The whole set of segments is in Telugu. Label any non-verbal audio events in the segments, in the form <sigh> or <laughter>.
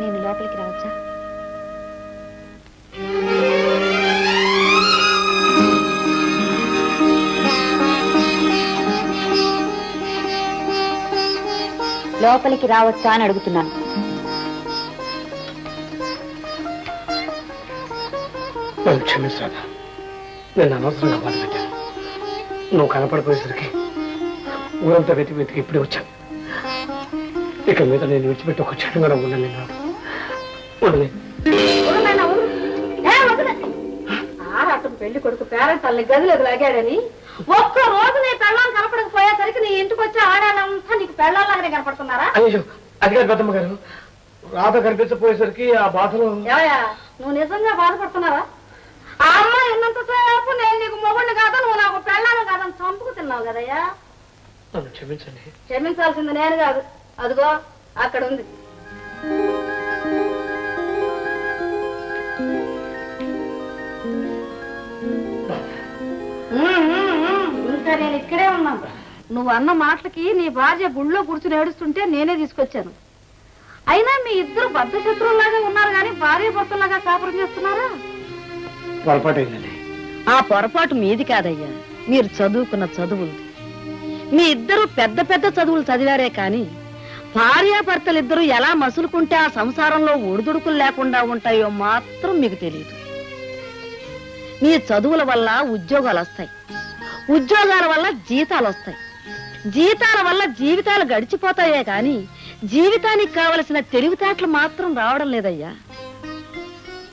నేను లోపలికి రావచ్చా? లోపలికి రావచ్చా అని అడుగుతున్నాను. నన్ను క్షమిస్తాదా నేను అనవసరంగా బాధ పెట్టాను. నువ్వు కనపడిపోయేసరికి ఊరంతా వెతికి వెతికి ఇప్పుడే వచ్చాను. ఇక మీద నేను విడిచిపెట్టి ఒక క్షణం కూడా ఉండలేదు ఆరాటం పెళ్ళి కొడుకు పేరెంట్ తల్లి గదిలోకి లాగాడని ఒక్క రోజు నీ పెళ్ళం కనపడకపోయేసరికి నీ ఇంటికి వచ్చి ఆడాలంతా నీకు పెళ్ళాలాగానే కనపడుతున్నారా? అయ్యో అది కాదు పెద్దమ్మ గారు. రాధ కనిపించపోయేసరికి ఆ బాధలో నువ్వు నిజంగా బాధపడుతున్నావా? ఆ అమ్మాయి ఉన్నంతసేపు నేను నీకు మొగుడిని కాదు నువ్వు నాకు పెళ్ళాను కాదని చంపుకు తిన్నావు కదయ్యా. క్షమించండి. క్షమించాల్సింది నేను కాదు. అదిగో అక్కడ ఉంది ఇంకా నేను ఇక్కడే ఉన్నాను. నువ్వు అన్న మాటలకి నీ భార్య గుళ్ళో కూర్చుని ఏడుస్తుంటే నేనే తీసుకొచ్చాను. అయినా మీ ఇద్దరు బద్ధ శత్రువులాగా ఉన్నారు కానీ భార్య భర్తలాగా కాపురం చేస్తున్నారా? పొరపాటైందండి ఆ పొరపాటు మీది కాదయ్యా. మీరు చదువుకున్న చదువులు. మీ ఇద్దరు పెద్ద పెద్ద చదువులు చదివారే కాని భార్యాభర్తలిద్దరూ ఎలా మసులుకుంటే ఆ సంసారంలో ఒడిదుడుకులు లేకుండా ఉంటాయో మాత్రం మీకు తెలియదు మీ చదువుల వల్ల ఉద్యోగాలు వస్తాయి ఉద్యోగాల వల్ల జీతాలు వస్తాయి. జీతాల వల్ల జీవితాలు గడిచిపోతాయే కాని జీవితానికి కావలసిన తెలివితేటలు మాత్రం రావడం లేదయ్యా.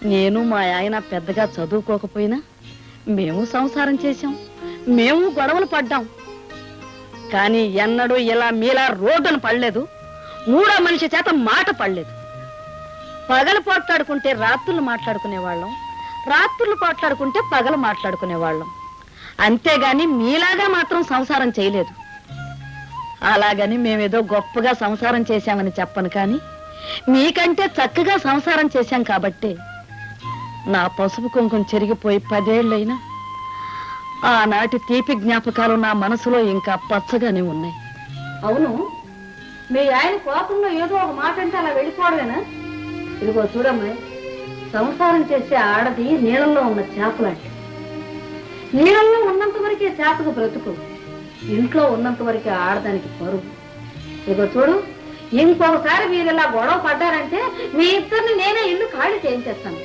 నేను మా ఆయన పెద్దగా చదువుకోకపోయినా మేము సంసారం చేశాం మేము గొడవలు పడ్డాం. కానీ ఎన్నడూ ఇలా మీలా రోడ్డును పడలేదు మూడో మనిషి చేత మాట పడలేదు. పగలు పోట్లాడుకుంటే రాత్రులు మాట్లాడుకునేవాళ్ళం రాత్రులు పోట్లాడుకుంటే పగలు మాట్లాడుకునేవాళ్ళం. అంతేగాని మీలాగా మాత్రం సంసారం చేయలేదు. అలాగని మేమేదో గొప్పగా సంసారం చేశామని చెప్పను కానీ మీకంటే చక్కగా సంసారం చేశాం కాబట్టే నా పసుపు కుంకుమ చెరిగిపోయి పదేళ్ళైనా ఆనాటి తీపి జ్ఞాపకాలు నా మనసులో ఇంకా పచ్చగానే ఉన్నాయి. అవును. మీ ఆయన కోపంలో ఏదో ఒక మాట అంటే అలా వెళ్ళిపోవడమేనా? ఇదిగో చూడమ్మా సంసారం చేసే ఆడది నీళ్ళల్లో ఉన్న చేపలాంటి నీళ్ళల్లో ఉన్నంత వరకే చేపకు బ్రతుకు. ఇంట్లో ఉన్నంత వరకే ఆడదానికి పరువు. ఇదిగో చూడు ఇంకొకసారి మీరు ఇలా గొడవ పడ్డారంటే మీ ఇద్దరిని నేనే ఇల్లు ఖాళీ చేయించేస్తాను.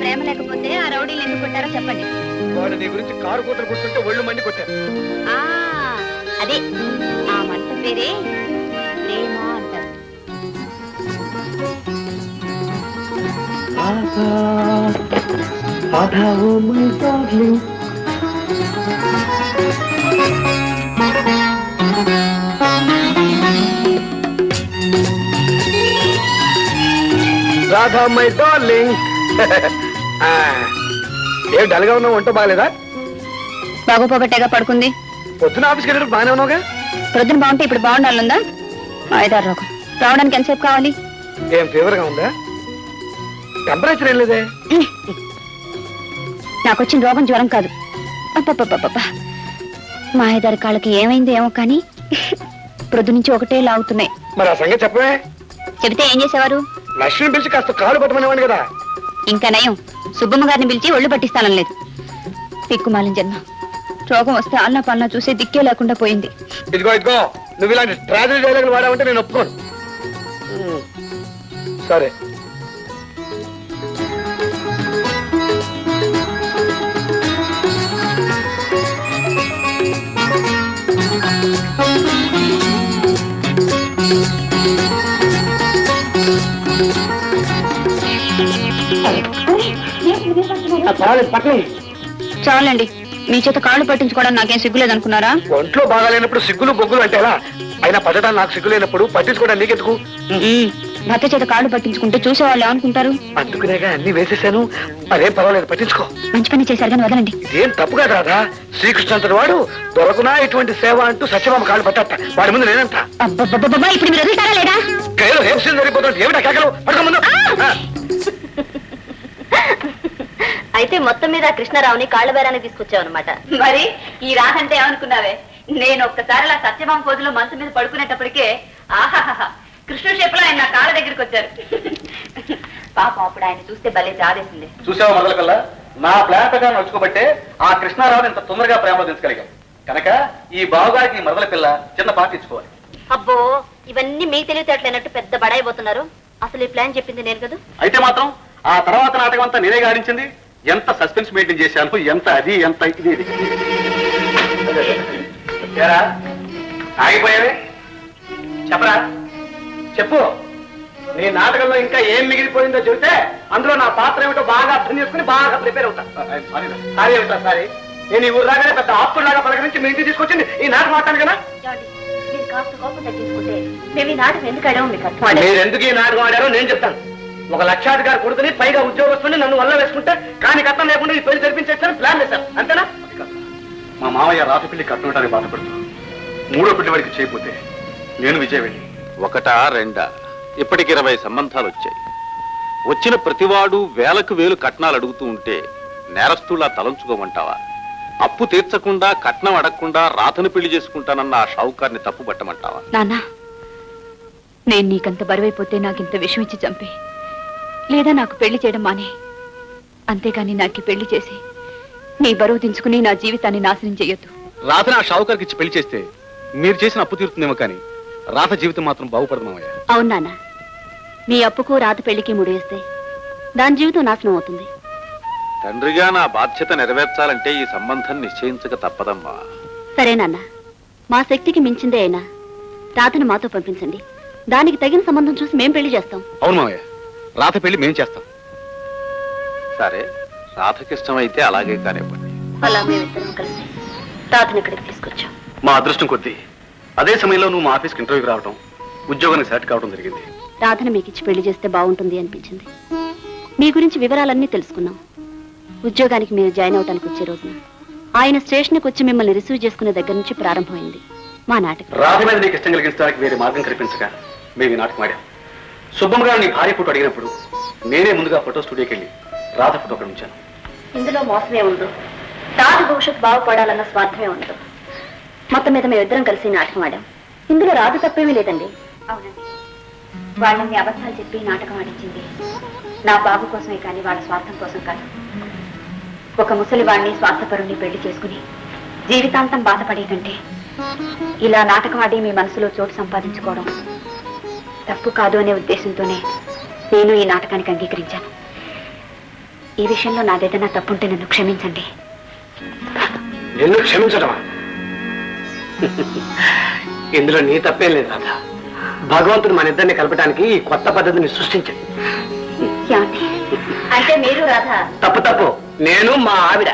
ప్రేమ లేకపోతే ఆ రౌడీలు ఎందుకు కొట్టారో చెప్పండి. వాడు నీ గురించి కారు కూతురు కూర్చుంటే ఒళ్ళు మండి కొట్టారు. ఆ అదే ఆ మంట పేరే ప్రేమ అంటారు. Radha my darling. <laughs> ఏం డల్గా ఉన్నావు? ఒంటో బాగాలేదా? బాగోపోగట్టేగా పడుకుంది. పొద్దున ఆఫీస్కి వెళ్ళినప్పుడు బాగానే ఉన్నావుగా? ప్రొద్దున బాగుంటే ఇప్పుడు బాగుండాలందా ఐదారు రోగం రావడానికి ఎంతసేపు కావాలి? ఏం ఫీవర్గా ఉందా? టెంపరేచర్ ఏం లేదే? నాకు వచ్చిన రోగం జ్వరం కాదు. అబ్బబ్బబ్బబ్బబ్బా. మా ఐదారు కాళ్ళకి ఏమైంది ఏమో కానీ <laughs> ప్రొద్దు నుంచి ఒకటే లాగుతున్నాయి. మరి ఆ సంగతి చెప్పవే. చెబితే ఏం చేసేవారు? లక్ష్మిని పిలిచి కాస్త కాలు పట్టమనేవాడిని కదా. ఇంకా నయం. సుబ్బమ్మ గారిని పిలిచి ఒళ్ళు పట్టిస్తానం లేదు. పిక్కుమాలిన జన్మ. రోగం వస్తే ఆల్నా పాలనా చూసే దిక్కే లేకుండా పోయింది. ఇదిగో ఇదిగో నువ్వు ఇలాంటి ట్రాజడీ డైలాగులు వాడావంటే నేను ఒప్పుకోను. సరే. పక్కన చాలండి. మీ చేత కాళ్ళు పట్టించుకోవడం నాకేం సిగ్గులేదు అనుకున్నారా ఒంట్లో బాగాలేనప్పుడు సిగ్గులు బొగ్గులు అంటే ఎలా? అయినా పడటం నాకు సిగ్గు లేనప్పుడు పట్టించుకోవడం నీకెందుకు భర్త చేత కాళ్ళు పట్టించుకుంటే చూసేవాళ్ళు ఏమనుకుంటారు? అందుకునేగా అన్ని వేసేసాను. అదేం పర్వాలేదు పట్టించుకో. మంచి పని చేశారు కానీ వదలండి. ఇదేం తప్పు కాదు రాదా శ్రీకృష్ణ అంతటి వాడు దొరకునా ఇటువంటి సేవ అంటూ సత్యభామ కాళ్ళు పట్టట. వాడి ముందు నేనంట. ఇప్పుడు మీరు వదులుతారా లేదా? ఏం జరిగిపోతుంది ఏమిటా కేకలు? పడుకో ముందు. అయితే మొత్తం మీద కృష్ణారావుని కాళ్ళ బేరానికి తీసుకొచ్చావు అనమాట మరి ఈ రాధ అంటే ఏమనుకున్నావే? నేను ఒక్కసారి అలా సత్యభామ పోజులో మనసు మీద పడుకునేటప్పటికే ఆహాహా కృష్ణ షేపులో ఆయన నా కాళ్ళ దగ్గరికి వచ్చారు. పాపం అప్పుడు ఆయన చూస్తే భలే జాదేసింది చూసావా మొదల కల్లా నా ప్లాన్ ప్రకారం నడుచుకోబట్టే ఆ కృష్ణారావుని ఇంత తొందరగా ప్రేమలో దించగలిగాం కనుక ఈ బావగారికి ఈ మరదల పిల్ల చిన్న పార్టీ ఇచ్చుకోవాలి. అబ్బో ఇవన్నీ మీకు తెలివితేటలేనట్టు పెద్ద బడాయిపోతున్నారు అసలు ఈ ప్లాన్ చెప్పింది నేను కదా. అయితే మాత్రం ఆ తర్వాత నాటకం అంతా నేనే గాడించింది ఎంత సస్పెన్స్ మెయింటైన్ చేశాను ఎంత అది ఎంత ఇది ఆగిపోయావే? చెప్పరా? చెప్పు. నీ నాటకంలో ఇంకా ఏం మిగిలిపోయిందో చెబితే అందులో నా పాత్ర ఏమిటో బాగా అర్థం చేసుకుని బాగా ప్రిపేర్ అవుతా. సారీ అవుతా సారీ నేను ఈ ఊరు రాగానే పెద్ద ఆపుడు లాగా పలకరించి మీ ఇంటికి తీసుకొచ్చింది ఈ నాటకం ఆడతాను కదా? మీరు కాస్త కోపం తగ్గించుకుంటే మేము ఈ నాటకం ఎందుకు ఆడామో మీకు అర్థం అవ్వలేదు. మీరు ఎందుకు ఈ నాటకం ఆడారో నేను చెప్తాను. ఒక లక్షాధికారి కొడుకుని పైగా ఉద్యోగస్తుని నన్ను వల్ల వేసుకుంటే కాని కట్టం లేకుండా ఈ పెళ్ళి జరిపించేస్తాను ప్లాన్ చేశాను అంతేనా? మా మామయ్య రాత పెళ్ళి కట్టడానికి బాధపడుతున్నాను మూడో పెళ్ళి వాడికి చేయకపోతే నేను విజయవేణి. ఒకటా రెండా? ఇప్పటికి ఇరవై సంబంధాలు వచ్చాయి. వచ్చిన ప్రతివాడు వేలకు వేలు కట్నాలు అడుగుతూ ఉంటే నేరస్తులా తలంచుకోమంటావా? అప్పు తీర్చకుండా కట్నం అడగకుండా రాతను పెళ్ళి చేసుకుంటానన్న ఆ షావుకార్ని తప్పుపట్టమంటావా? నాన్న నేను నీకంత బరువైపోతే నాకింత విషం ఇచ్చి చంపే. లేదా నాకు పెళ్ళి చేయడం మానే. అంతేగాని నాకు పెళ్ళి చేసి నీ బరువు దించుకుని నా జీవితాన్ని నాశనం చేయొద్దు రాతను ఆ షావుకారికి ఇచ్చి పెళ్ళి చేస్తే మీరు చేసిన అప్పు తీరుతుందేమో కానీ రాత జీవితం మాత్రం బాగుపడదు మామయ్య. అవును నాన్న. మీ అప్పుకు రాత పెళ్ళికి ముడివేస్తే దాని జీవితం నాశనం అవుతుంది. తండ్రిగా నా బాధ్యత నెరవేర్చాలంటే ఈ సంబంధం నిశ్చయించక తప్పదమ్మా. సరే నాన్న. మా శక్తికి మించిందే అయినా రాతను మాతో పంపించండి. దానికి తగిన సంబంధం చూసి మేం పెళ్ళి చేస్తాం. అవును మామయ్య. రాత పెళ్ళి మేం చేస్తాం. సరే రాధకిష్టమైతే అలాగే కానివ్వండి. అలా మేమిద్దరం కలిసి రాతను ఇక్కడికి తీసుకొచ్చాం. మా అదృష్టం కొద్దీ అదే సమయంలో నువ్వు మా ఆఫీస్కి ఇంటర్వ్యూకి రావడం ఉద్యోగానికి సెలెక్ట్ కావడం జరిగింది. రాధను మీకు ఇచ్చి పెళ్ళి చేస్తే బాగుంటుంది అనిపించింది. మీ గురించి వివరాలన్నీ తెలుసుకున్నాం. ఉద్యోగానికి మీరు జాయిన్ అవడానికి వచ్చే రోజున ఆయన స్టేషన్కి వచ్చి మిమ్మల్ని రిసీవ్ చేసుకునే దగ్గర నుంచి ప్రారంభమైంది మా నాటకం. రాధ మీద నీకు ఇష్టం కలిగించడానికి వేరే మార్గం కల్పించక మేము ఈ నాటకం ఆడాం. సుబ్బమ్మ గారు నీ భార్య ఫోటో అడిగినప్పుడు నేనే ముందుగా ఫోటో స్టూడియోకి వెళ్ళి రాధ ఫోటో అక్కడ ఉంచాను. ఇందులో మోసమే ఉండదు. రాధ భవిష్యత్తు బాగుపడాలన్న స్వార్థమే ఉండదు. మొత్తం మీద మేమిద్దరం కలిసి నాటకం ఆడాం. ఇందులో రాధ తప్పేమీ లేదండి. అవునండి. వాళ్ళని అబద్ధాలు చెప్పి నాటకం ఆడించింది నా బాబు కోసమే కానీ వాళ్ళ స్వార్థం కోసం కాదు. ఒక ముసలి వాడిని స్వార్థపరుణ్ణి పెళ్ళి చేసుకుని జీవితాంతం బాధపడే కంటే ఇలా నాటకం ఆడి మీ మనసులో చోటు సంపాదించుకోవడం తప్పు కాదు అనే ఉద్దేశంతోనే నేను ఈ నాటకానికి అంగీకరించాను. ఈ విషయంలో నాదేదైనా తప్పుంటే నన్ను క్షమించండి. నిన్ను క్షమించడమా ఇందులో నీ తప్పేం లేదు రాధ. భగవంతుడు మన ఇద్దరిని కలపడానికి ఈ కొత్త పద్ధతిని సృష్టించాడు? అంటే మీరు రాధా? తప్పు తప్పు. నేను మా ఆవిడ.